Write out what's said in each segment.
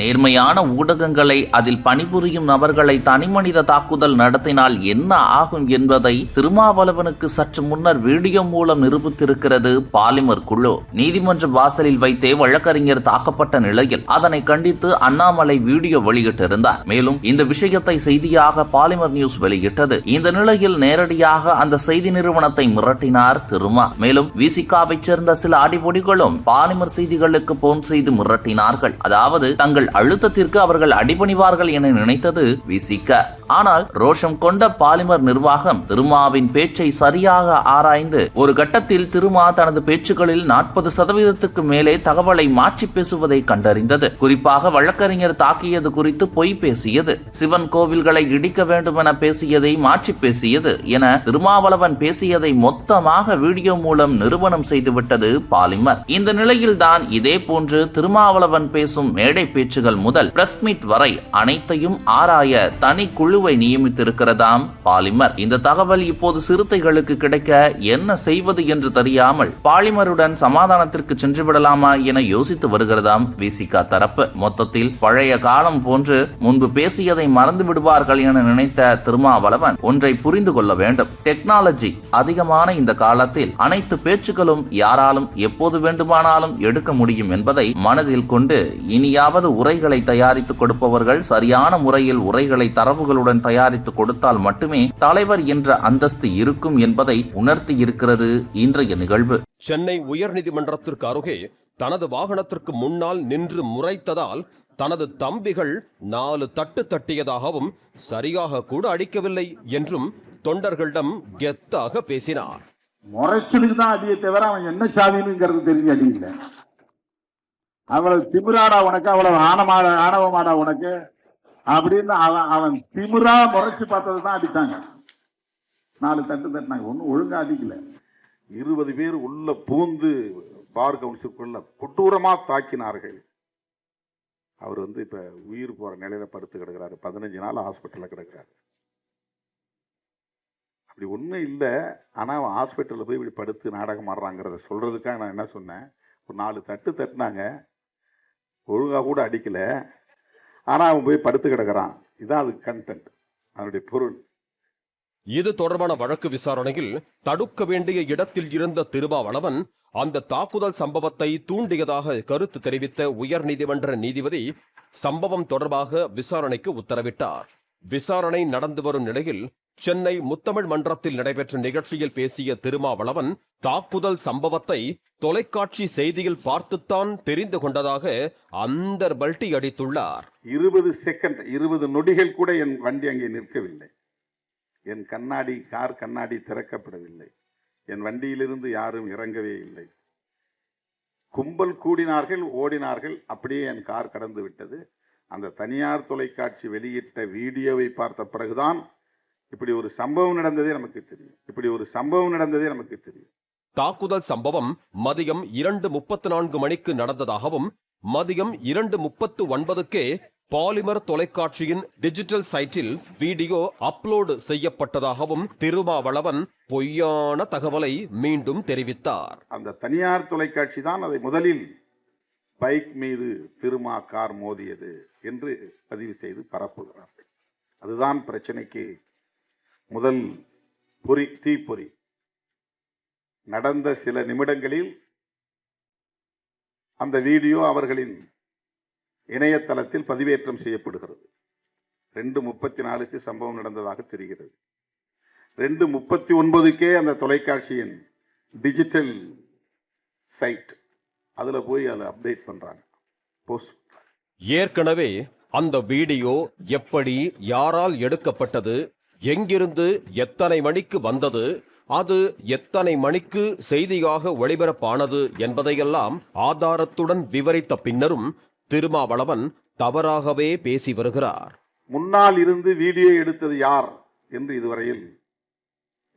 நேர்மையான ஊடகங்களை அதில் பணிபுரியும் நபர்களை தனிமனித தாக்குதல் நடத்தினால் என்ன ஆகும் என்பதை திருமாவளவனுக்கு சற்று முன்னர் வீடியோ மூலம் நிரூபித்திருக்கிறது பாலிமர் குழு. நீதிமன்ற வாசலில் வைத்தே வழக்கறிஞர் தாக்கப்பட்ட நிலையில் அதனை கண்டித்து அண்ணாமலை வீடியோ வெளியிட்டிருந்தார். மேலும் இந்த விஷயத்தை செய்தியாக பாலிமர் நியூஸ் வெளியிட்டது. இந்த நிலையில் நேரடியாக அந்த செய்தி நிறுவனத்தை மிரட்டினார் திருமா. மேலும் விசிகாவை சேர்ந்த சில அடிபொடிகளும் பாலிமர் செய்திகளுக்கு போன் செய்து மிரட்டினார்கள். அதாவது தங்கள் அழுத்தத்திற்கு அவர்கள் அடிபணிவார்கள் என நினைத்தது விசிக்க. ஆனால் ரோஷம் கொண்ட பாலிமர் நிர்வாகம் திருமாவின் பேச்சை சரியாக ஆராய்ந்து ஒரு கட்டத்தில் திருமா தனது பேச்சுகளில் நாற்பது சதவீதத்துக்கு மேலே தகவலை மாற்றி பேசுவதை கண்டறிந்தது. குறிப்பாக வழக்கறிஞர் தாக்கியது குறித்து பொய் பேசியது. சிவன் கோவில்களை இடிக்க வேண்டும் என பேசியதை மாற்றி பேசியது என திருமாவளவன் பேசியதை மொத்தமாக வீடியோ மூலம் நிறுவனம் செய்துவிட்டது பாலிமர். இந்த நிலையில்தான் இதே போன்று திருமாவளவன் பேசும் மேடை பேச்சு நிகழ்ச்சிகள் முதல் பிரஸ் மீட் வரை அனைத்தையும் ஆராய தனி குழுவை நியமித்திருக்கிறதாம் பாலிமர். இந்த தகவல் இப்போது சிறுத்தைகளுக்கு கிடைக்க என்ன செய்வது என்று தெரியாமல் பாலிமருடன் சமாதானத்திற்கு சென்று விடலாமா என யோசித்து வருகிறதாம் விசிகா தரப்பு. மொத்தத்தில் பழைய காலம் போன்று முன்பு பேசியதை மறந்து விடுவார்கள் என நினைத்த திருமாவளவன் ஒன்றை புரிந்து கொள்ள வேண்டும். டெக்னாலஜி அதிகமான இந்த காலத்தில் அனைத்து பேச்சுக்களும் யாராலும் எப்போது வேண்டுமானாலும் எடுக்க முடியும் என்பதை மனதில் கொண்டு இனியாவது உரைகளை தயாரித்து கொடுப்பவர்கள் சரியான முறையில் உரைகளை தரவுகளுடன் தயாரித்து கொடுத்தால் மட்டுமே தலைவர் என்ற அந்தஸ்து இருக்கும் என்பதை உணர்த்தி இருக்கிறது இன்றைய நிகழ்வு. சென்னை உயர்நீதிமன்றத்திற்கு அருகே தனது வாகனத்திற்கு முன்னால் நின்று முறைத்ததால் தனது தம்பிகள் நாலு தட்டு தட்டியதாகவும் சரியாக கூட அடிக்கவில்லை என்றும் தொண்டர்களிடம் கெத்தாக பேசினார். முறைச்சலுக்கு தான் அடியை தவிர அவன் என்ன சாதினுங்கிறது தெரிஞ்சு அடி அவள் திமிராடா உனக்கு அவ்வளவு ஆணமாடா ஆணவமாடா உனக்கு. அப்படின்னு அவன் அவன் திமிரா முறைச்சு பார்த்தது தான் அடித்தாங்க நாலு தட்டு தட்டினாங்க. ஒன்றும் ஒழுங்கா அடிக்கல. இருபது பேர் உள்ள பூந்து பார் கவுன்சிலுக்குள்ள கொட்டூரமாக தாக்கினார்கள். அவர் வந்து இப்ப உயிர் போற நிலையில படுத்து கிடக்கிறாரு. பதினஞ்சு நாள் ஹாஸ்பிட்டல்ல கிடக்கிறாரு. அப்படி ஒன்றும் இல்லை. ஆனால் அவன் ஹாஸ்பிட்டலில் போய் இப்படி படுத்து நாடகம் ஆடுறாங்கிறத சொல்கிறதுக்காக நான் என்ன சொன்னேன்? ஒரு நாலு தட்டு தட்டினாங்க. ஒழுங்கா கூட அடிக்கலை. ஆனால் அவன் போய் படுத்து கிடக்கிறான். இதான் அது கண்டென்ட் அதனுடைய பொருள். இது தொடர்பான வழக்கு விசாரணையில் தடுக்க வேண்டிய இடத்தில் இருந்த திருமாவளவன் அந்த தாக்குதல் சம்பவத்தை தூண்டியதாக கருத்து தெரிவித்த உயர்நீதிமன்ற நீதிபதி சம்பவம் தொடர்பாக விசாரணைக்கு உத்தரவிட்டார். விசாரணை நடந்து வரும் நிலையில் சென்னை முத்தமிழ் மன்றத்தில் நடைபெற்ற நிகழ்ச்சியில் பேசிய திருமாவளவன் தாக்குதல் சம்பவத்தை தொலைக்காட்சி செய்தியில் பார்த்துத்தான் தெரிந்து கொண்டதாக அந்த பல்டி அடித்துள்ளார். இருபது செகண்ட் இருபது நொடிகள் கூட என் வண்டி அங்கே நிற்கவில்லை. என் கண்ணாடி கார் கண்ணாடி திறக்கப்படவில்லை. என் வண்டியிலிருந்து யாரும் இறங்கவே இல்லை. கும்பல் கூடினார்கள் ஓடினார்கள் அப்படியே என் கார் கடந்து விட்டது. அந்த தனியார் தொலைக்காட்சி வெளியிட்ட வீடியோவை பார்த்த பிறகுதான் இப்படி ஒரு சம்பவம் நடந்ததே நமக்கு தெரியும். இப்படி ஒரு சம்பவம் நடந்ததே நமக்கு தெரியும். தாக்குதல் சம்பவம் மதியம் இரண்டு முப்பத்து நான்கு மணிக்கு நடந்ததாகவும் மதியம் இரண்டு முப்பத்து ஒன்பதுக்கே பாலிமர் தொலைக்காட்சியின் டிஜிட்டல் சைட்டில் வீடியோ அப்லோடு செய்யப்பட்டதாகவும் திருமாவளவன் பொய்யான தகவலை மீண்டும் தெரிவித்தார். அந்த தனியார் தொலைக்காட்சி தான் அதை முதலில் பைக் மீது திருமா கார் மோதியது என்று பதிவு செய்து பரப்புகிறார்கள். அதுதான் பிரச்சனைக்கு முதல் பொறி தீப்பொறி. நடந்த சில நிமிடங்களில் அந்த வீடியோ அவர்களின் இணையதளத்தில் பதிவேற்றம் செய்யப்படுகிறது. ரெண்டு முப்பத்தி நாலுக்கு சம்பவம் நடந்ததாக தெரிகிறது. ரெண்டு முப்பத்தி ஒன்பதுக்கே அந்த தொலைக்காட்சியின் டிஜிட்டல் சைட் அதில் போய் அதை அப்டேட் பண்ணுறாங்க போஸ்ட் ஏற்கனவே அந்த வீடியோ எப்படி யாரால் எடுக்கப்பட்டது எங்கிருந்து எத்தனை மணிக்கு வந்தது அது எத்தனை மணிக்கு செய்தியாக ஒளிபரப்பானது என்பதையெல்லாம் ஆதாரத்துடன் விவரித்த பின்னரும் திருமாவளவன் தவறாகவே பேசி வருகிறார். முன்னால் இருந்து வீடியோ எடுத்தது யார் என்று இதுவரையில்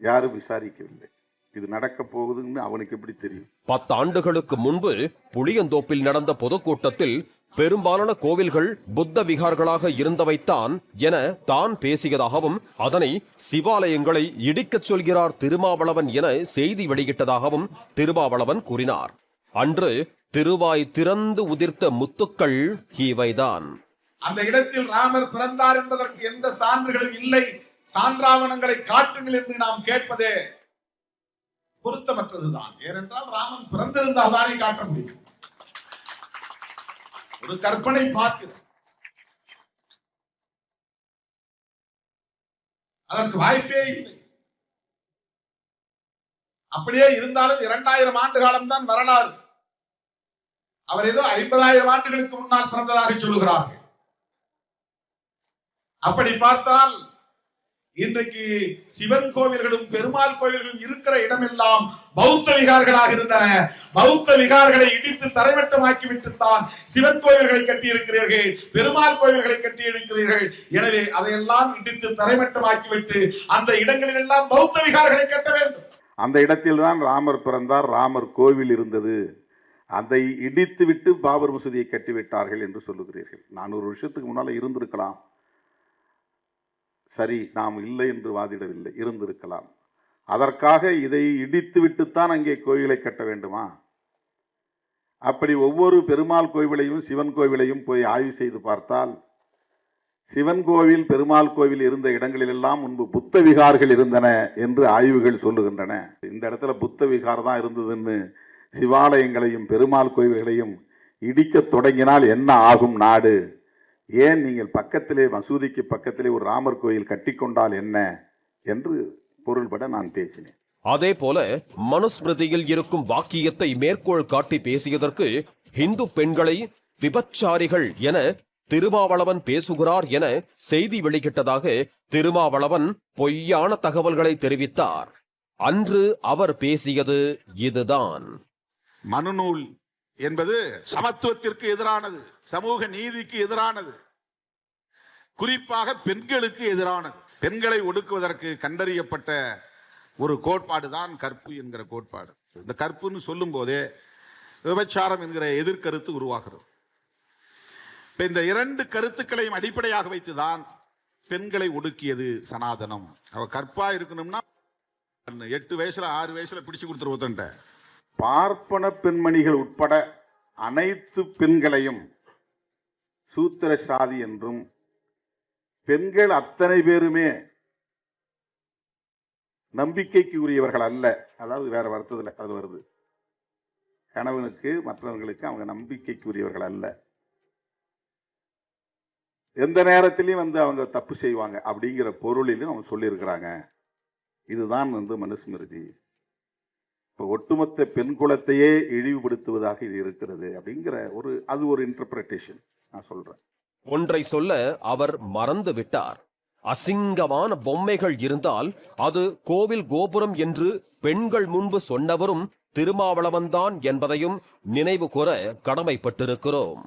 யாரும் விசாரிக்கவில்லை. இது நடக்க போகுதுன்னு அவனுக்கு எப்படி தெரியும்? பத்தாண்டுகளுக்கு முன்பு புளியந்தோப்பில் நடந்த பொதுக்கூட்டத்தில் பெரும்பாலான கோவில்கள் புத்த விகார்களாக இருந்தவைத்தான் என தான் பேசியதாகவும் அதனை சிவாலயங்களை இடிக்கச் சொல்கிறார் திருமாவளவன் என செய்தி வெளியிட்டதாகவும் திருமாவளவன் கூறினார். அன்று திருவாய் திறந்து உதிர்த்த முத்துக்கள் இவைதான் அந்த இடத்தில் ராமர் பிறந்தார் என்பதற்கு எந்த சான்றுகளும் இல்லை. சான்றாவணங்களை காட்டுங்கள் என்று நாம் கேட்பதே பொருத்தமற்றதுதான். ஏனென்றால் ராமன் பிறந்திருந்தால் தானே காட்ட முடியும். ஒரு கற்பனை பார்க்கிறது அதற்கு வாய்ப்பே இல்லை. அப்படியே இருந்தாலும் இரண்டாயிரம் ஆண்டு காலம்தான் வரலாறு. அவர் ஏதோ ஐம்பதாயிரம் ஆண்டுகளுக்கு முன்னால் பிறந்ததாக சொல்லுகிறார்கள். அப்படி பார்த்தால் இன்றைக்கு சிவன் கோவில்களும் பெருமாள் கோவில்களும் இருக்கிற இடமெல்லாம் பௌத்த விகார்களாக இருந்தன. பௌத்த விகார்களை இடித்து தரைமட்டமாக்கி விட்டுத்தான் சிவன் கோவில்களை கட்டி இருக்கிறீர்கள் பெருமாள் கோவில்களை கட்டி இருக்கிறீர்கள் எனவே அதையெல்லாம் இடித்து தரைமட்டமாக்கி விட்டு அந்த இடங்களில் எல்லாம் பௌத்த விகார்களை கட்ட வேண்டும். அந்த இடத்தில் தான் ராமர் பிறந்தார் ராமர் கோவில் இருந்தது. அதை இடித்து விட்டு பாபர் மசூதியை கட்டிவிட்டார்கள் என்று சொல்லுகிறீர்கள். நானூறு வருஷத்துக்கு முன்னால் இருந்திருக்கலாம். சரி நாம் இல்லை என்று வாதிடவில்லை இருந்திருக்கலாம். அதற்காக இதை இடித்து விட்டுத்தான் அங்கே கோயிலை கட்ட வேண்டுமா? அப்படி ஒவ்வொரு பெருமாள் கோவிலையும் சிவன் கோவிலையும் போய் ஆய்வு செய்து பார்த்தால் சிவன் கோவில் பெருமாள் கோவில் இருந்த இடங்களிலெல்லாம் முன்பு புத்த விகார்கள் இருந்தன என்று ஆய்வுகள் சொல்லுகின்றன. இந்த இடத்துல புத்த விகார் தான் இருந்ததுன்னு சிவாலயங்களையும் பெருமாள் கோவில்களையும் இடிக்கத் தொடங்கினால் என்ன ஆகும் நாடு? ஏன் நீங்கள் பக்கத்திலே மசூதிக்கு பக்கத்திலே ஒரு ராமர் கோயில் கட்டிக்கொண்டால் என்ன என்று பொருள்பட நான் பேசினேன். அதே போல மனுஸ்மிருதியில் இருக்கும் வாக்கியத்தை மேற்கோள் காட்டி பேசியதற்கு இந்து பெண்களை விபச்சாரிகள் என திருமாவளவன் பேசுகிறார் என செய்தி வெளியிட்டதாக திருமாவளவன் பொய்யான தகவல்களை தெரிவித்தார். அன்று அவர் பேசியது இதுதான். மனுநூல் என்பது சமத்துவத்திற்கு எதிரானது சமூக நீதிக்கு எதிரானது. குறிப்பாக பெண்களுக்கு எதிரானது. பெண்களை ஒடுக்குவதற்கு கண்டறியப்பட்ட ஒரு கோட்பாடு தான் கற்பு என்கிற கோட்பாடு. இந்த கற்புன்னு சொல்லும் போதே விபச்சாரம் என்கிற எதிர்கருத்து உருவாகிறது. இப்போ இந்த இரண்டு கருத்துக்களையும் அடிப்படையாக வைத்துதான் பெண்களை ஒடுக்கியது சனாதனம். அவ கற்பா இருக்கணும்னா எட்டு வயசுல ஆறு வயசுல பிடிச்சு கொடுத்துருவோத்தன்ட்ட பார்ப்பன பெண்மணிகள் உட்பட அனைத்து பெண்களையும் சூத்திர சாதி என்றும் பெண்கள் அத்தனை பேருமே நம்பிக்கைக்கு உரியவர்கள் அல்ல. அதாவது வேற வருத்தத்தில் அது வருது. கணவனுக்கு மற்றவர்களுக்கு அவங்க நம்பிக்கைக்கு உரியவர்கள் அல்ல. எந்த நேரத்திலையும் வந்து அவங்க தப்பு செய்வாங்க அப்படிங்கிற பொருளிலும் அவங்க சொல்லியிருக்கிறாங்க. இதுதான் வந்து மனுஸ்மிருதி. இப்போ ஒட்டுமொத்த பெண் குலத்தையே இழிவுபடுத்துவதாக இது இருக்கிறது அப்படிங்கிற ஒரு அது ஒரு இன்டர்பிரட்டேஷன் நான் சொல்றேன். ஒன்றை சொல்ல அவர் மறந்து விட்டார். அசிங்கமான பொம்மைகள் இருந்தால் அது கோவில் கோபுரம் என்று பெண்கள் முன்பு சொன்னவரும் திருமாவளவன்தான் என்பதையும் நினைவு கூற கடமைப்பட்டிருக்கிறோம்.